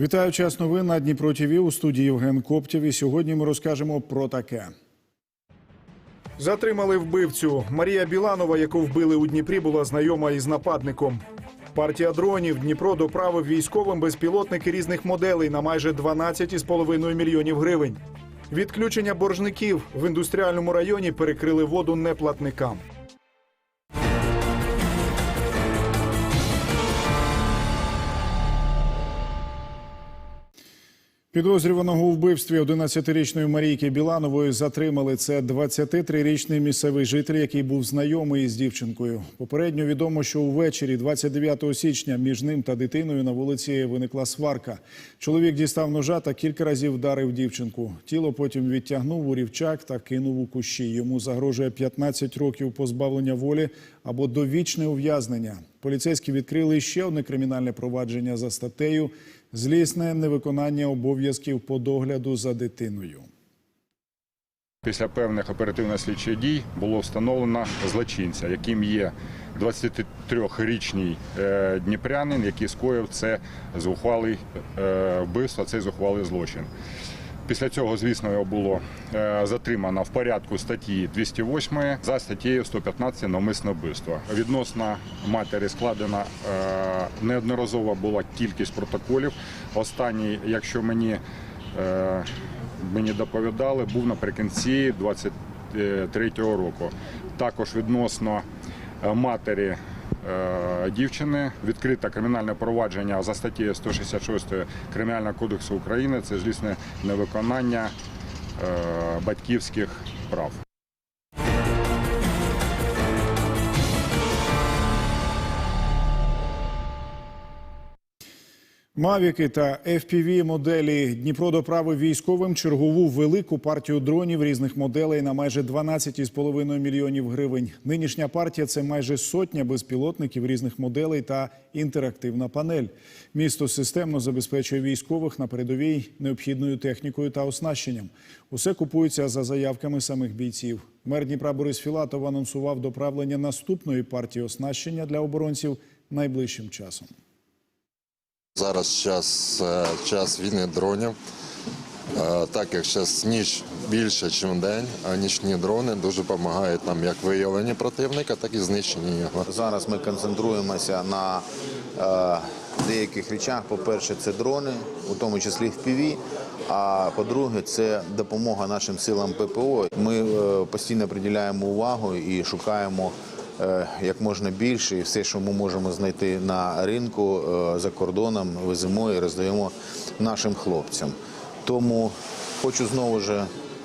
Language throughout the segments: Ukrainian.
Вітаю час новин на Дніпро ТВ у студії Євген Коптєв. І сьогодні ми розкажемо про таке. Затримали вбивцю. Марія Біланова, яку вбили у Дніпрі, була знайома із нападником. Партія дронів Дніпро доправив військовим безпілотники різних моделей на майже 12,5 мільйонів гривень. Відключення боржників в індустріальному районі перекрили воду неплатникам. Підозрюваного у вбивстві 11-річної Марійки Біланової затримали. Це 23-річний місцевий житель, який був знайомий із дівчинкою. Попередньо відомо, що увечері, 29 січня, між ним та дитиною на вулиці виникла сварка. Чоловік дістав ножа та кілька разів вдарив дівчинку. Тіло потім відтягнув у рівчак та кинув у кущі. Йому загрожує 15 років позбавлення волі або довічне ув'язнення. Поліцейські відкрили ще одне кримінальне провадження за статтею злісне невиконання обов'язків по догляду за дитиною. Після певних оперативно-слідчих дій було встановлено злочинця, яким є 23-річний е, дніпрянин, який скоїв це зухвалий е, вбивство, цей зухвалий злочин. Після цього, звісно, його було е, затримано в порядку статті 208 за статтєю 115 навмисне вбивство. Відносно матері складена е, неодноразова була кількість протоколів. Останній, якщо мені е, мені доповідали, був наприкінці 23-го року. Також відносно матері дівчини відкрите кримінальне провадження за статтєю 166 Кримінального кодексу України. Це злісне невиконання е, батьківських прав. Мавіки та FPV моделі Дніпро доправив військовим чергову велику партію дронів різних моделей на майже 12,5 мільйонів гривень. Нинішня партія це майже сотня безпілотників різних моделей та інтерактивна панель. Місто системно забезпечує військових на передовій необхідною технікою та оснащенням. Усе купується за заявками самих бійців. Мер Дніпра Борис Філатов анонсував доправлення наступної партії оснащення для оборонців найближчим часом. Зараз час, е, час війни дронів. Е, Так як зараз ніч більше, ніж день, а нічні дрони дуже допомагають нам як виявленні противника, так і знищенні його. Зараз ми концентруємося на е, деяких речах. По-перше, це дрони, у тому числі в ПІВІ. А по-друге, це допомога нашим силам ППО. Ми постійно приділяємо увагу і шукаємо як можна більше, і все, що ми можемо знайти на ринку е, за кордоном, веземо і роздаємо нашим хлопцям. Тому хочу знову ж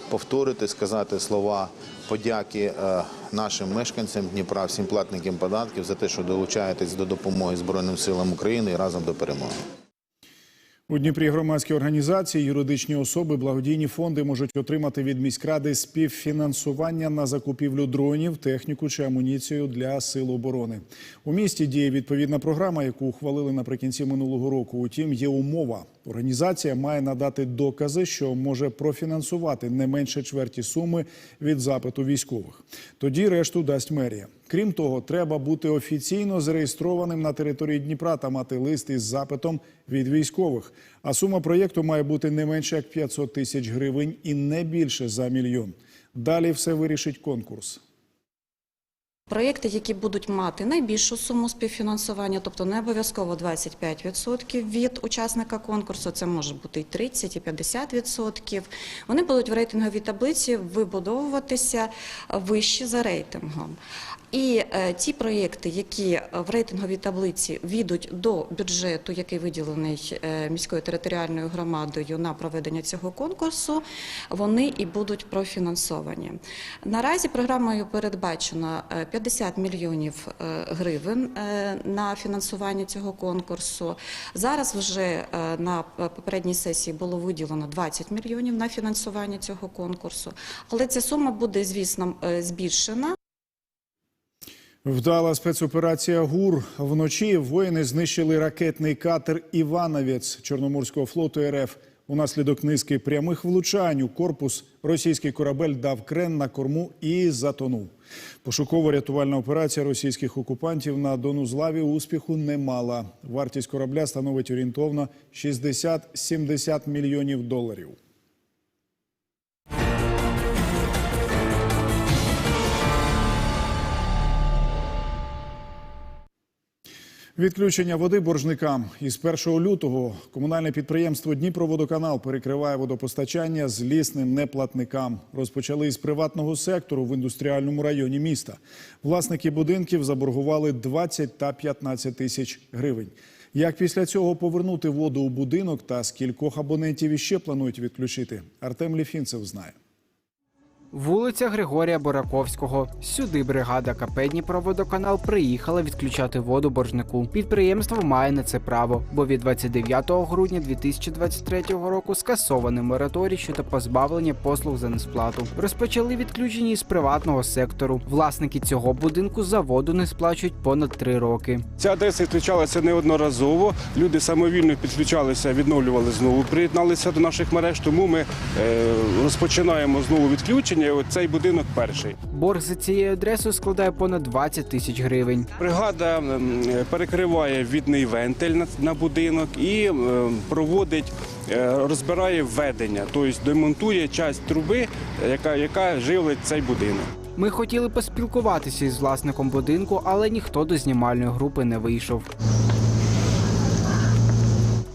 повторити, сказати слова подяки е, нашим мешканцям Дніпра, всім платникам податків за те, що долучаєтесь до допомоги Збройним силам України і разом до перемоги. У Дніпрі громадські організації, юридичні особи, благодійні фонди можуть отримати від міськради співфінансування на закупівлю дронів, техніку чи амуніцію для сил оборони. У місті діє відповідна програма, яку ухвалили наприкінці минулого року. Утім, є умова. Організація має надати докази, що може профінансувати не менше чверті суми від запиту військових. Тоді решту дасть мерія. Крім того, треба бути офіційно зареєстрованим на території Дніпра та мати лист із запитом від військових. А сума проєкту має бути не менше як 500 тисяч гривень і не більше за мільйон. Далі все вирішить конкурс. Проєкти, які будуть мати найбільшу суму співфінансування, тобто не обов'язково 25% від учасника конкурсу, це може бути і 30, і 50%, вони будуть в рейтинговій таблиці вибудовуватися вище за рейтингом. І е, ті проєкти, які в рейтинговій таблиці війдуть до бюджету, який виділений е, міською територіальною громадою на проведення цього конкурсу, вони і будуть профінансовані. Наразі програмою передбачено е, 50 мільйонів е, гривень е, на фінансування цього конкурсу. Зараз вже е, на попередній сесії було виділено 20 мільйонів на фінансування цього конкурсу, але ця сума буде, звісно, е, збільшена. Вдала спецоперація ГУР. Вночі воїни знищили ракетний катер Івановець Чорноморського флоту РФ Унаслідок низки прямих влучань у корпус російський корабель дав крен на корму і затонув. Пошуково-рятувальна операція російських окупантів на Донузлаві успіху не мала. Вартість корабля становить орієнтовно 60-70 мільйонів доларів. Відключення води боржникам із 1 лютого комунальне підприємство Дніпроводоканал перекриває водопостачання злісним неплатникам. Розпочали із приватного сектору в індустріальному районі міста. Власники будинків заборгували 20 та 15 тисяч гривень. Як після цього повернути воду у будинок та скількох абонентів іще планують відключити? Артем Ліфінцев знає. Вулиця Григорія Бораковського. Сюди бригада КП Дніпроводоканал приїхала відключати воду боржнику. Підприємство має на це право, бо від 29 грудня 2023 року скасований мораторій щодо позбавлення послуг за несплату. Розпочали відключення із приватного сектору. Власники цього будинку за воду не сплачують понад три роки. Ця адреса відключалася неодноразово. Люди самовільно підключалися, відновлювали знову, приєдналися до наших мереж. Тому ми е, розпочинаємо знову відключення. От цей будинок перший. Борг за цією адресою складає понад 20 тисяч гривень. Бригада перекриває відний вентиль на, будинок і проводить, е, розбирає введення, тобто демонтує часть труби, яка, яка живить цей будинок. Ми хотіли поспілкуватися із власником будинку, але ніхто до знімальної групи не вийшов.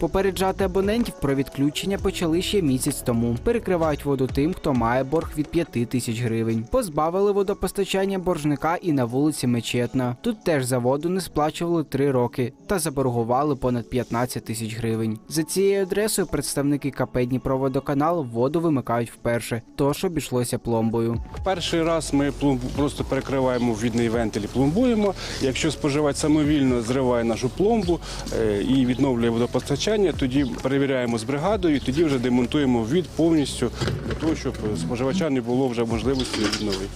Попереджати абонентів про відключення почали ще місяць тому. Перекривають воду тим, хто має борг від 5 тисяч гривень. Позбавили водопостачання боржника і на вулиці Мечетна. Тут теж за воду не сплачували три роки та заборгували понад 15 тисяч гривень. За цією адресою представники КП Дніпроводоканал воду вимикають вперше, тож обійшлося пломбою. Перший раз ми пломбу просто перекриваємо відний вентиль і пломбуємо. Якщо споживач самовільно зриває нашу пломбу е, і відновлює водопостачання, тоді перевіряємо з бригадою, і тоді вже демонтуємо від повністю для того, щоб споживача не було вже можливості відновити.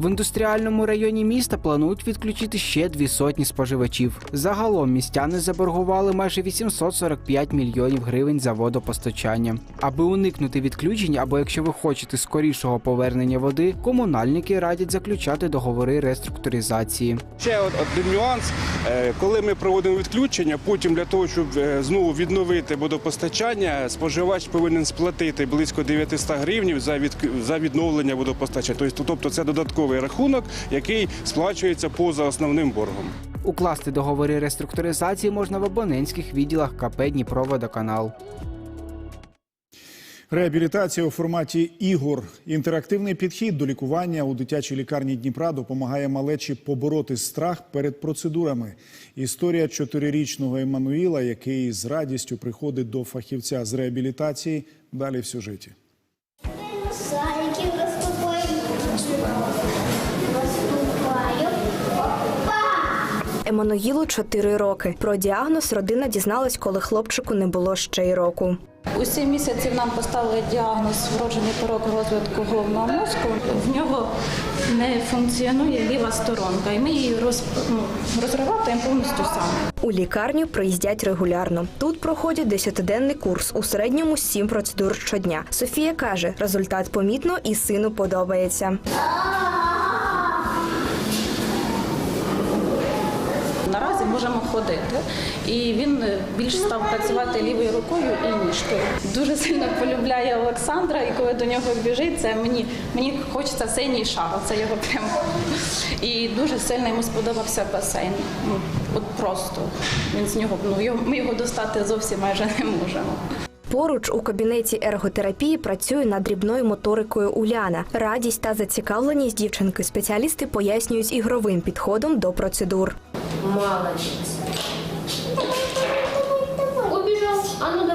В індустріальному районі міста планують відключити ще дві сотні споживачів. Загалом містяни заборгували майже 845 мільйонів гривень за водопостачання. Аби уникнути відключень, або якщо ви хочете скорішого повернення води, комунальники радять заключати договори реструктуризації. Ще один нюанс. Е, Коли ми проводимо відключення, потім для того, щоб е, знову відновити водопостачання, споживач повинен сплатити близько 900 гривнів за від за відновлення водопостачання. Тобто, тобто це додатковий рахунок, який сплачується поза основним боргом. Укласти договори реструктуризації можна в абонентських відділах КП Дніпроводоканал. Реабілітація у форматі ігор. Інтерактивний підхід до лікування у дитячій лікарні Дніпра допомагає малечі побороти страх перед процедурами. Історія чотирирічного Еммануїла, який з радістю приходить до фахівця з реабілітації, далі в сюжеті. Еммануїлу 4 роки. Про діагноз родина дізналась, коли хлопчику не було ще й року. У сім місяців нам поставили діагноз вроджений порок розвитку головного мозку. В нього не функціонує ліва сторонка, і ми її роз, ну, розриваємо повністю самі. У лікарню приїздять регулярно. Тут проходять 10-денний курс, у середньому 7 процедур щодня. Софія каже, результат помітно і сину подобається. Можемо ходити, і він е, більш став працювати лівою рукою і ніжкою. Дуже сильно полюбляє Олександра, і коли до нього біжить, це мені, мені хочеться синій шар, це його прямо. І дуже сильно йому сподобався басейн. Ну, от просто він з нього ну ми його достати зовсім майже не можемо. Поруч у кабінеті ерготерапії працює над дрібною моторикою Уляна. Радість та зацікавленість дівчинки спеціалісти пояснюють ігровим підходом до процедур. Убежал. А ну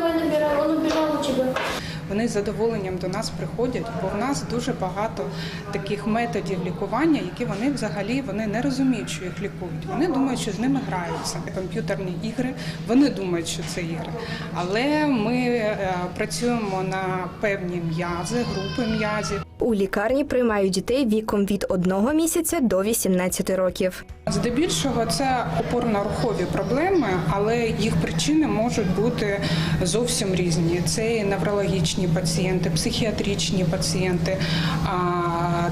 Вони з задоволенням до нас приходять, бо в нас дуже багато таких методів лікування, які вони взагалі вони не розуміють, що їх лікують. Вони думають, що з ними граються. Комп'ютерні ігри, вони думають, що це ігри. Але ми е, працюємо на певні м'язи, групи м'язів. У лікарні приймають дітей віком від 1 місяця до 18 років. Здебільшого це опорно-рухові проблеми, але їх причини можуть бути зовсім різні. Це і неврологічні пацієнти, психіатричні пацієнти,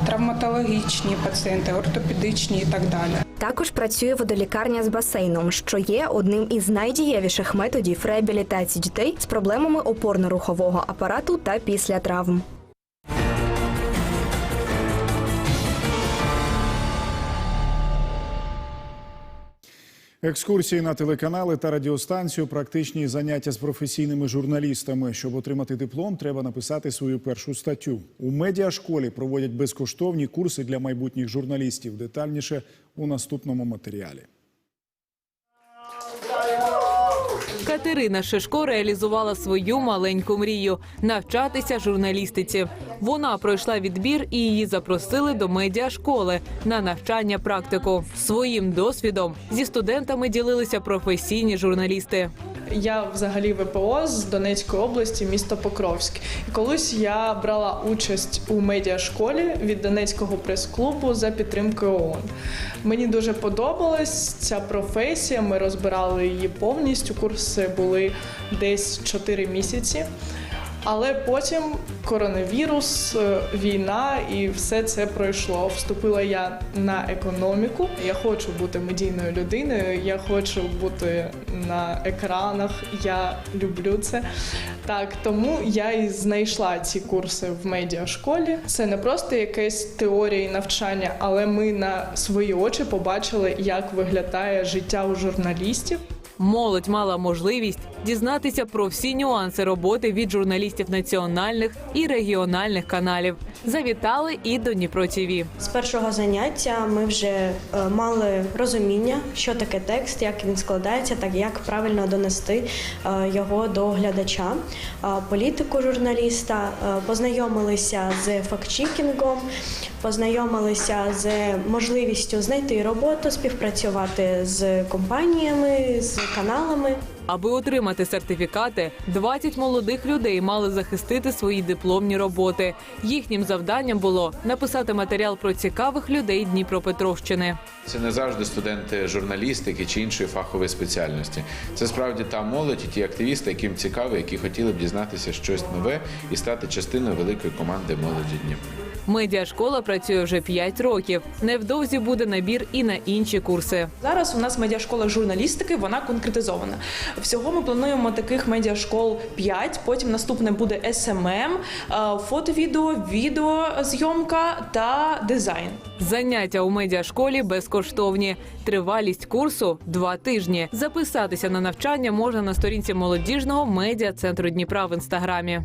травматологічні пацієнти, ортопедичні і так далі. Також працює водолікарня з басейном, що є одним із найдієвіших методів реабілітації дітей з проблемами опорно-рухового апарату та після травм. Екскурсії на телеканали та радіостанцію, практичні заняття з професійними журналістами. Щоб отримати диплом, треба написати свою першу статтю. У медіашколі проводять безкоштовні курси для майбутніх журналістів. Детальніше у наступному матеріалі. Катерина Шишко реалізувала свою маленьку мрію навчатися журналістиці. Вона пройшла відбір і її запросили до медіашколи на навчання практику. Своїм досвідом зі студентами ділилися професійні журналісти. Я взагалі ВПО з Донецької області, місто Покровськ. І колись я брала участь у медіашколі від Донецького прес-клубу за підтримки ООН. Мені дуже подобалась ця професія. Ми розбирали її повністю. Курси були десь 4 місяці. Але потім коронавірус, е, війна і все це пройшло. Вступила я на економіку. Я хочу бути медійною людиною. Я хочу бути на екранах. Я люблю це. Так, тому я і знайшла ці курси в медіашколі. Це не просто якась теорія і навчання, але ми на свої очі побачили, як виглядає життя у журналістів. Молодь мала можливість дізнатися про всі нюанси роботи від журналістів національних і регіональних каналів. Завітали і до Дніпро ТІВІ. З першого заняття ми вже е, мали розуміння, що таке текст, як він складається, так як правильно донести е, його до глядача. Е, Політику журналіста познайомилися з фактчекінгом, познайомилися з можливістю знайти роботу, співпрацювати з компаніями, з каналами. Аби отримати сертифікати, 20 молодих людей мали захистити свої дипломні роботи. Їхнім завданням було написати матеріал про цікавих людей Дніпропетровщини. Це не завжди студенти журналістики чи іншої фахової спеціальності. Це справді та молодь і ті активісти, яким цікаво, які хотіли б дізнатися щось нове і стати частиною великої команди молоді Дніпра. Медіашкола працює вже 5 років. Невдовзі буде набір і на інші курси. Зараз у нас медіашкола журналістики, вона конкретизована. Всього ми плануємо таких медіашкол 5, Потім наступне буде СММ, е, фото-відео, відеозйомка та дизайн. Заняття у медіашколі безкоштовні. Тривалість курсу два тижні. Записатися на навчання можна на сторінці молодіжного медіа центру Дніпра в інстаграмі.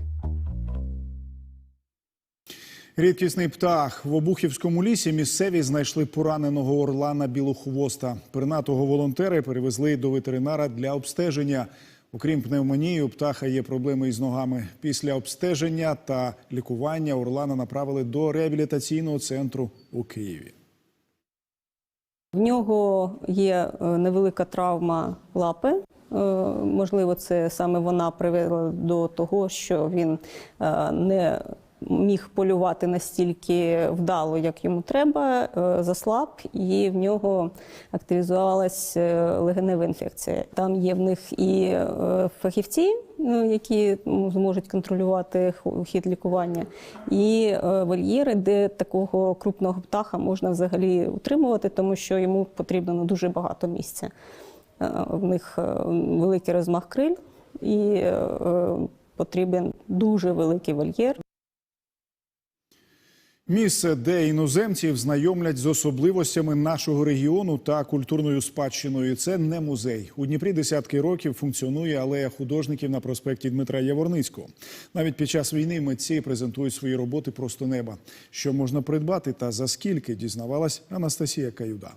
Рідкісний птах в Обухівському лісі місцеві знайшли пораненого орлана білохвоста. Пернатого волонтери перевезли до ветеринара для обстеження. Окрім пневмонії, у птаха є проблеми із ногами. Після обстеження та лікування орлана направили до реабілітаційного центру у Києві. В нього є е, невелика травма лапи. Е, Можливо, це саме вона привела до того, що він е, не міг полювати настільки вдало, як йому треба, е, заслаб, і в нього активізувалась е, легенева інфекція. Там є в них і е, фахівці, ну, які зможуть контролювати хід лікування, і вольєри, де такого крупного птаха можна взагалі утримувати, тому що йому потрібно дуже багато місця. В них великий розмах криль і потрібен дуже великий вольєр. Місце, де іноземців знайомлять з особливостями нашого регіону та культурною спадщиною. Це не музей. У Дніпрі десятки років функціонує алея художників на проспекті Дмитра Яворницького. Навіть під час війни митці презентують свої роботи просто неба. Що можна придбати та за скільки дізнавалась Анастасія Каюда.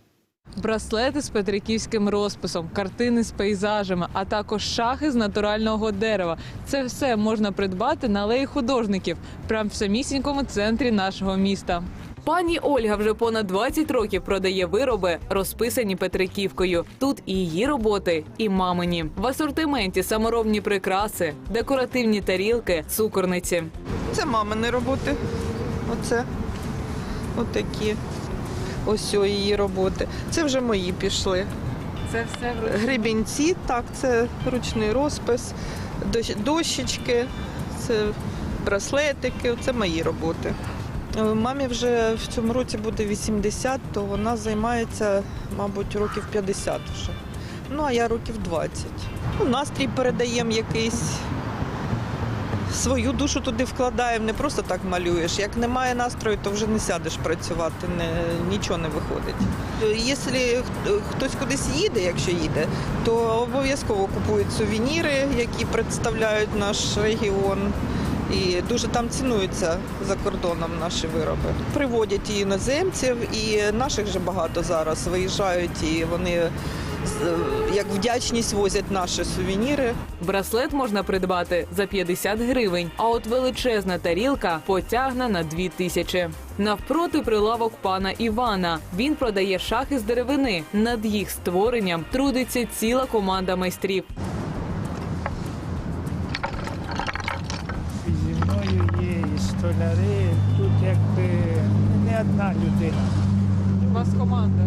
Браслети з петриківським розписом, картини з пейзажами, а також шахи з натурального дерева. Це все можна придбати на алеї художників, прямо в самісінькому центрі нашого міста. Пані Ольга вже понад 20 років продає вироби, розписані Петриківкою. Тут і її роботи, і мамині. В асортименті саморобні прикраси, декоративні тарілки, цукорниці. Це мамини роботи. Оце отакі. Ось її роботи. Це вже мої пішли. Це все Гребінці, так, це ручний розпис, дощечки, це браслетики, це мої роботи. Е, Мамі вже в цьому році буде 80, то вона займається, мабуть, років 50 вже. Ну, а я років 20. Ну, настрій передаємо якийсь. Свою душу туди вкладаємо, не просто так малюєш. Як немає настрою, то вже не сядеш працювати, не, нічого не виходить. Якщо хтось кудись їде, якщо їде, то обов'язково купують сувеніри, які представляють наш регіон. І дуже там цінуються за кордоном наші вироби. Приводять і іноземців, і наших же багато зараз виїжджають, і вони як вдячність возять наші сувеніри. Браслет можна придбати за 50 гривень, а от величезна тарілка потягне на 2 тисячі. Навпроти прилавок пана Івана. Він продає шахи з деревини. Над їх створенням трудиться ціла команда майстрів. Зі мною є і столяри. Тут якби не одна людина. У вас команда.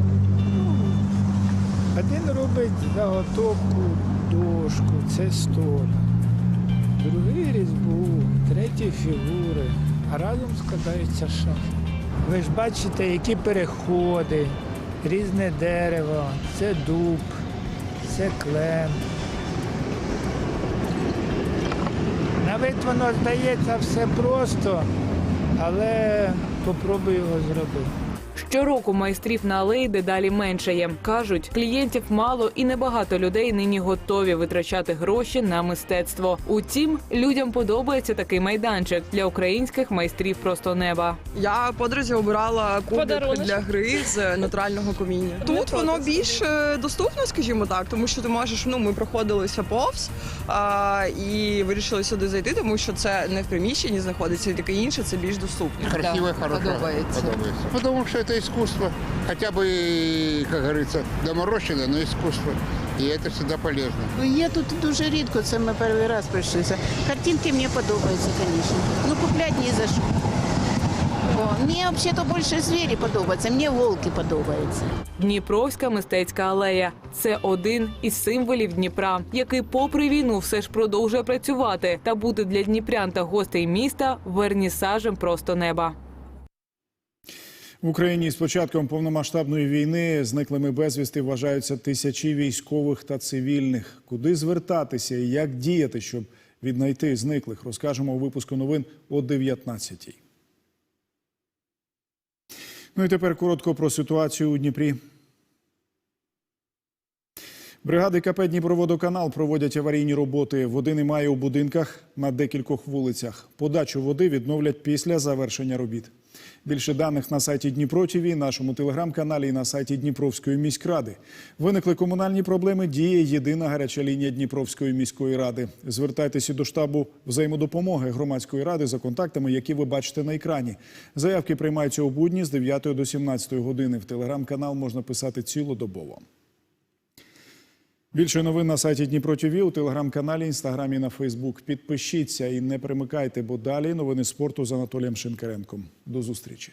Один робить заготовку дошку, це столяр. Другий різьбу, третій фігури, а разом складаються шафи. Ви ж бачите, які переходи, різне дерево, це дуб, це клен. На вид воно здається все просто, але попробуй його зробити. Щороку майстрів на алеї дедалі меншає. Кажуть, клієнтів мало і небагато людей нині готові витрачати гроші на мистецтво. Утім, людям подобається такий майданчик для українських майстрів просто неба. Я подрузі обирала кубик Подарунок. для гри з натурального каміння. Тут воно більш е, доступно, скажімо так, тому що ти можеш. Ну, ми проходилися повз а, і вирішили сюди зайти, тому що це не в приміщенні знаходиться і таке інше, це більш доступно. Красиво хорошо. Подобається. Подобается. Потому что это искусство. Хотя бы, как говорится, доморощенное, но искусство. И это всегда полезно. Ну, я тут дуже рідко, це ми перший раз прийшлися. Картинки мені подобаються, звісно. Ну, купляти ні за що. О, мені взагалі більше звірі подобаються, мені волки подобаються. Дніпровська мистецька алея це один із символів Дніпра, який, попри війну, все ж продовжує працювати та бути для дніпрян та гостей міста вернісажем просто неба. В Україні з початком повномасштабної війни зниклими безвісти вважаються тисячі військових та цивільних. Куди звертатися і як діяти, щоб віднайти зниклих, розкажемо у випуску новин о 19-й. Ну і тепер коротко про ситуацію у Дніпрі. Бригади КП Дніпроводоканал проводять аварійні роботи. Води немає у будинках на декількох вулицях. Подачу води відновлять після завершення робіт. Більше даних на сайті Дніпро ТІВІ, нашому телеграм-каналі і на сайті Дніпровської міськради. Виникли комунальні проблеми. Діє єдина гаряча лінія Дніпровської міської ради. Звертайтеся до штабу взаємодопомоги громадської ради за контактами, які ви бачите на екрані. Заявки приймаються у будні з 9 до 17 години. В телеграм-канал можна писати цілодобово. Більше новин на сайті Дніпро ТВ, у телеграм-каналі, інстаграмі на Фейсбук. Підпишіться і не примикайте, бо далі новини спорту з Анатолієм Шинкаренком. До зустрічі.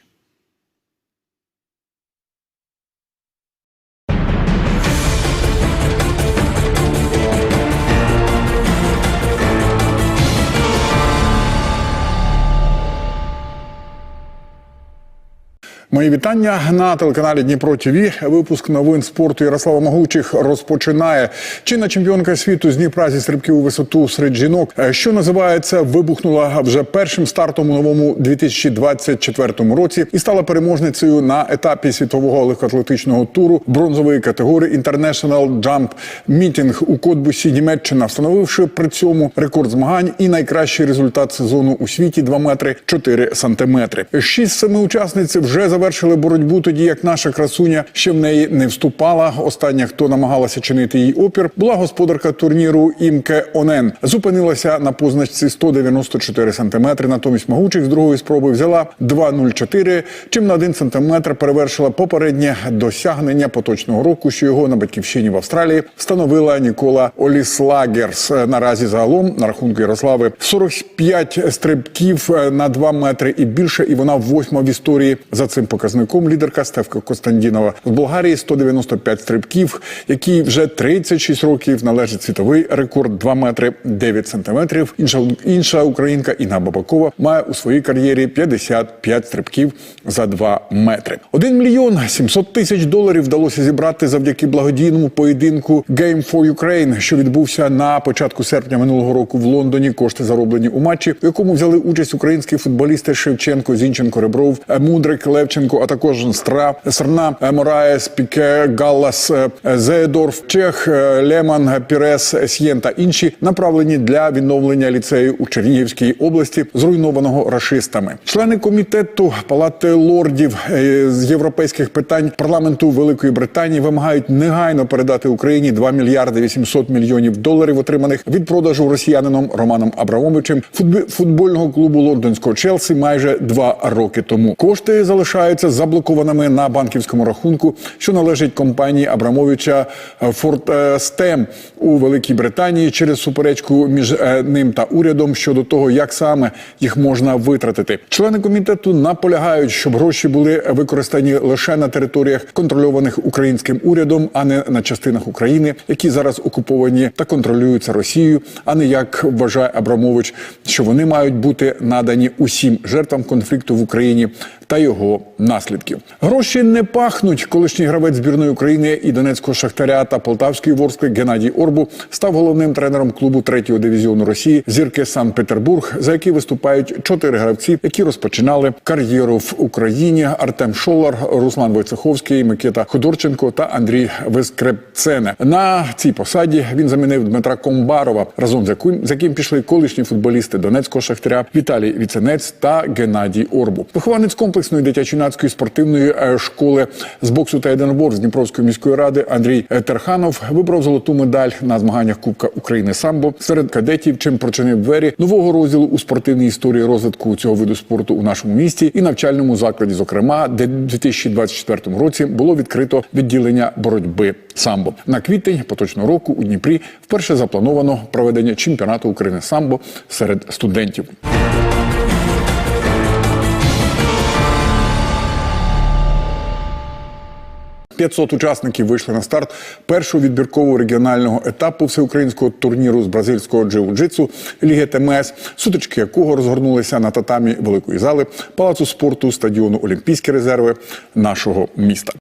Мої вітання на телеканалі Дніпро ТВ. Випуск новин спорту Ярослава Могучих розпочинає. Чинна чемпіонка світу з Дніпра зі стрибків у висоту серед жінок, е, що називається, вибухнула вже першим стартом у новому 2024 році і стала переможницею на етапі світового легкоатлетичного туру бронзової категорії International Jump Meeting у Котбусі, Німеччина, встановивши при цьому рекорд змагань і найкращий результат сезону у світі 2 метри 4 сантиметри. Шість семи учасниць вже завершили завершили боротьбу тоді, як наша красуня ще в неї не вступала. Остання, хто намагалася чинити їй опір, була господарка турніру Імке Онен. Зупинилася на позначці 194 сантиметри. Натомість могучих з другої спроби взяла 2,04, чим на 1 сантиметр перевершила попереднє досягнення поточного року, що його на батьківщині в Австралії встановила Нікола Оліслагерс. Наразі загалом на рахунку Ярослави 45 стрибків е, на 2 метри і більше, і вона восьма в історії. За цим показником лідерка Стевка Костандінова з Болгарії 195 стрибків, який вже 36 років належить світовий рекорд 2 метри 9 сантиметрів. Інша інша українка Інна Бабакова має у своїй кар'єрі 55 стрибків за 2 метри. 1 мільйон 700 тисяч доларів вдалося зібрати завдяки благодійному поєдинку Game for Ukraine, що відбувся на початку серпня минулого року в Лондоні. Кошти зароблені у матчі, в якому взяли участь українські футболісти Шевченко, Зінченко, Ребров, Мудрик, Левченко, а також Стра, Срна, Мораєс, Піке, Галлас, Зеедорф, Чех, Леман, Пірес, Сєн та інші направлені для відновлення ліцею у Чернігівській області, зруйнованого рашистами. Члени комітету Палати лордів е, з європейських питань парламенту Великої Британії вимагають негайно передати Україні 2 мільярди 800 мільйонів доларів, отриманих від продажу росіянином Романом Абрамовичем футбольного клубу лондонського Челсі майже два роки тому. Кошти залишаються заблокованими на банківському рахунку, що належить компанії Абрамовича Фортстем у Великій Британії через суперечку між е, ним та урядом щодо того, як саме їх можна витратити. Члени комітету наполягають, щоб гроші були використані лише на територіях контрольованих українським урядом, а не на частинах України, які зараз окуповані та контролюються Росією, а не як вважає Абрамович, що вони мають бути надані усім жертвам конфлікту в Україні та його наслідків. Гроші не пахнуть. Колишній гравець збірної України і Донецького шахтаря та Полтавської ворскли Геннадій Орбу став головним тренером клубу третього дивізіону Росії зірки Санкт-Петербург, за який виступають чотири гравці, які розпочинали кар'єру в Україні: Артем Шолар, Руслан Войцеховський, Микита Ходорченко та Андрій Вискрепцене. На цій посаді він замінив Дмитра Комбарова, разом з яким, з яким пішли колишні футболісти Донецького шахтаря Віталій Віценець та Геннадій Орбу. Вихованець комплексної дитячо-юнацької спортивної е, школи з боксу та єдиноборств Дніпровської міської ради Андрій е, Терханов вибрав золоту медаль на змаганнях Кубка України самбо серед кадетів, чим прочинив двері нового розділу у спортивній історії розвитку цього виду спорту у нашому місті і навчальному закладі, зокрема, де в 2024 році було відкрито відділення боротьби самбо. На квітень поточного року у Дніпрі вперше заплановано проведення чемпіонату України самбо серед студентів. 500 учасників вийшли на старт першого відбіркового регіонального етапу всеукраїнського турніру з бразильського джиу-джитсу Ліги ТМС, сутички якого розгорнулися на татамі великої зали палацу спорту стадіону Олімпійські резерви нашого міста.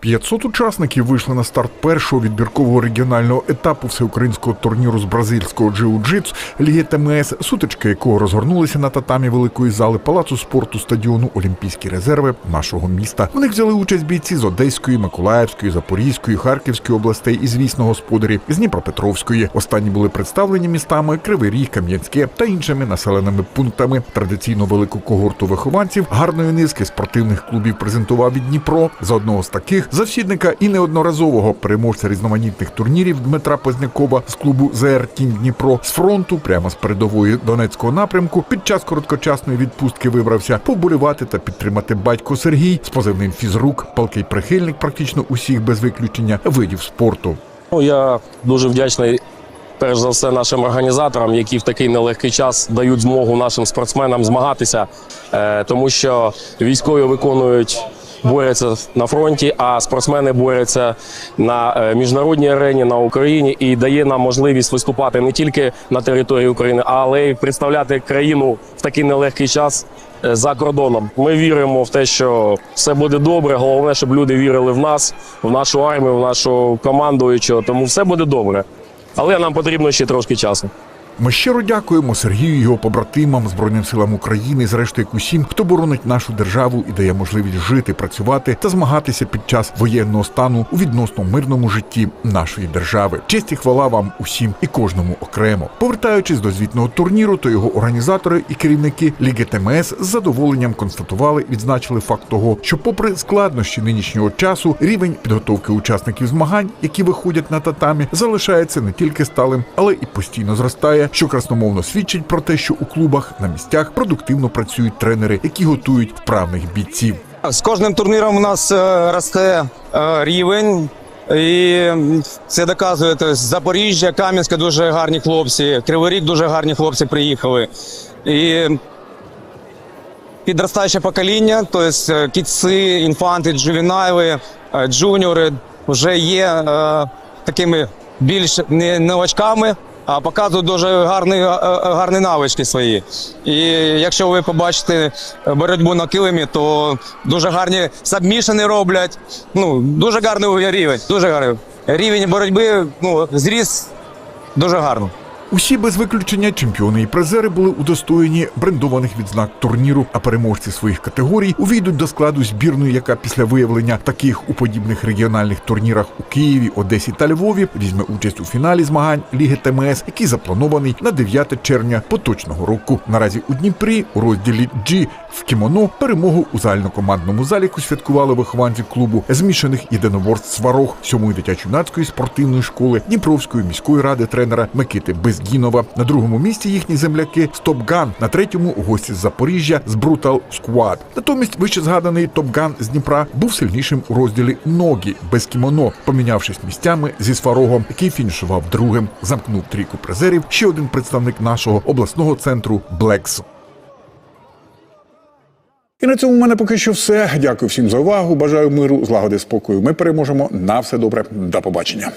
500 учасників вийшли на старт першого відбіркового регіонального етапу всеукраїнського турніру з бразильського джиу-джитсу Ліги ТМС, сутички якого розгорнулися на татамі великої зали палацу спорту стадіону Олімпійські резерви нашого міста. В них взяли участь бійці з Одеської, Миколаївської, Запорізької, Харківської областей і, звісно, господарі з Дніпропетровської. Останні були представлені містами Кривий Ріг, Кам'янське та іншими населеними пунктами. Традиційно велику когорту вихованців гарної низки спортивних клубів презентував і Дніпро. За одного з таких завсідника і неодноразового переможця різноманітних турнірів Дмитра Познякова з клубу ЗР Тінь Дніпро з фронту, прямо з передової Донецького напрямку, під час короткочасної відпустки вибрався поболівати та підтримати батько Сергій з позивним фізрук, палкий прихильник практично усіх без виключення видів спорту. Ну, я дуже вдячний. Перш за все, нашим організаторам, які в такий нелегкий час дають змогу нашим спортсменам змагатися, е, тому що військові виконують борються на фронті, а спортсмени борються на е, міжнародній арені на Україні і дає нам можливість виступати не тільки на території України, але й представляти країну в такий нелегкий час е, за кордоном. Ми віримо в те, що все буде добре. Головне, щоб люди вірили в нас, в нашу армію, в нашу командуючу. Тому все буде добре. Але нам потрібно ще трошки часу. Ми щиро дякуємо Сергію його побратимам, Збройним силам України, зрештою як усім, хто боронить нашу державу і дає можливість жити, працювати та змагатися під час воєнного стану у відносно мирному житті нашої держави. Честь і хвала вам усім і кожному окремо. Повертаючись до звітного турніру, то його організатори і керівники Ліги ТМС з задоволенням констатували, відзначили факт того, що, попри складнощі нинішнього часу, рівень підготовки учасників змагань, які виходять на татамі, залишається не тільки сталим, але і постійно зростає, що красномовно свідчить про те, що у клубах на місцях продуктивно працюють тренери, які готують вправних бійців. З кожним турніром у нас е, росте е, рівень. І це доказує Тобто, Запоріжжя, Кам'янське дуже гарні хлопці, Кривий Ріг дуже гарні хлопці приїхали. І підростаюче покоління, тобто кітси, інфанти, джувенайли, е, джуніори вже є такими більш не новачками, а показують дуже гарні, е, е, гарні навички свої. І якщо ви побачите боротьбу на килимі, то дуже гарні сабмішини роблять. Ну, дуже гарний рівень. Дуже гарний. Рівень боротьби ну, зріс дуже гарно. Усі без виключення чемпіони і призери були удостоєні брендованих відзнак турніру, а переможці своїх категорій увійдуть до складу збірної, яка після виявлення таких у подібних регіональних турнірах у Києві, Одесі та Львові візьме участь у фіналі змагань Ліги ТМС, який запланований на 9 червня поточного року. Наразі у Дніпрі у розділі G в кімоно перемогу у загальнокомандному заліку святкували вихованці клубу змішаних єдиноборств Сварог сьомої дитячо-юнацької спортивної школи Дніпровської міської ради тренера Микити Бездінова. На другому місці їхні земляки Стопган, на третьому гості з Запоріжжя з Брутал Сквад. Натомість вище згаданий Топган з Дніпра був сильнішим у розділі ногі без кімоно, помінявшись місцями зі Сварогом, який фінішував другим. Замкнув трійку призерів ще один представник нашого обласного центру Блекс. І на цьому в мене поки що все. Дякую всім за увагу. Бажаю миру, злагоди, спокою. Ми переможемо. На все добре. До побачення.